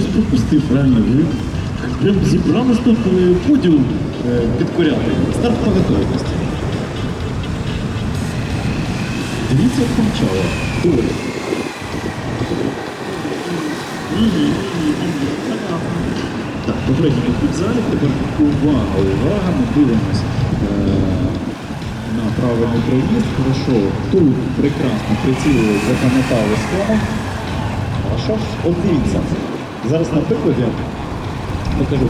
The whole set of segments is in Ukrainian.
щось пропустив, правильно? Ви прям зібрались тут подіум е, підкоряти. Старт по готовності. Дивіться, як помчало. Так, попередньо тут залі, тепер увага, увага, ми дивимось е, на правильний проїзд. Хорошо, тут прекрасно прицілили, запам'ятали схему. Хорошо, от дивіться. Зараз на прикладі покажу.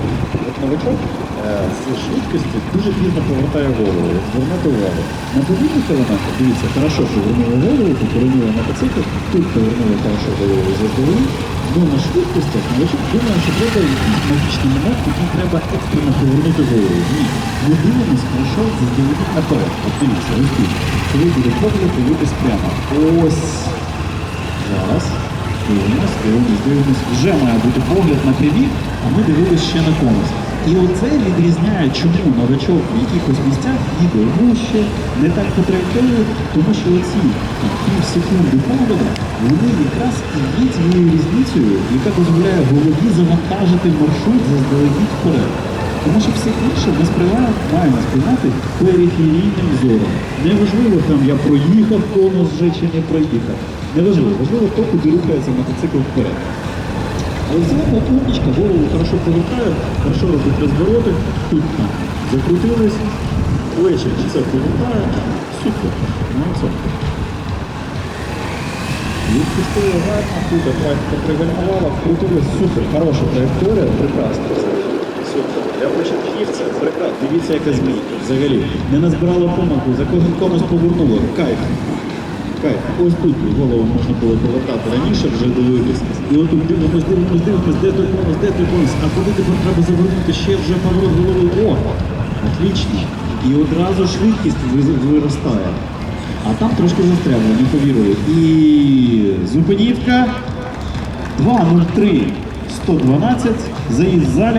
От новичок е, з швидкості дуже пізно повертає голову. Звернути увагу. На подібних елементах, дивіться, хорошо, що вернули голову, повернули мотоцикл, тут повернули хорошо голову заздалегідь. Ну, на швидкостях новичок думає, що треба магічний момент, який треба екстрено повернути голову. Ні. Ми дивимось, хорошо, заздалегідь наперед. От дивіться, ось. Коли буде погляд, дивитись прямо. Ось. Дивимось, дивимось, дивимось. Вже має бути погляд на прямі, а ми дивились ще на комусь. І оце відрізняє, чому новачок в якихось місцях їде вище, не так по тому що оці пів секунди погляду, вони якраз і є цією різницею, яка дозволяє голові завантажити маршрут заздалегідь вперед. Тому що все інше ми сприймаємо, маємо сприймати периферійним зором. Неважливо, там я проїхав конус вже чи не проїхав. Неважливо, важливо то, куди рухається мотоцикл вперед. Але взагалі от голову хорошо повертає, хорошо робить розвороти, тут там закрутились, плечі це повертає. Супер. Молодцом. Відпустили гарно, тут практика пригальмувала, вкрутилась, супер, хороша траєкторія, прекрасно. Супер. Прекрасно. Дивіться, яка зміна взагалі. Не назбирала помилку, за кожен комусь повернуло. Кайф. Кайф. Ось тут голову можна було повертати раніше, вже дивитися. І отут дивимось, дивимось, дивимось, де той конус, де той конус. А куди тепер треба завернути ще вже поворот голови. О! Отлично. І одразу швидкість виростає. А там трошки застрягло, не повірили. І зупинівка 2.03 112, заїзд в залі.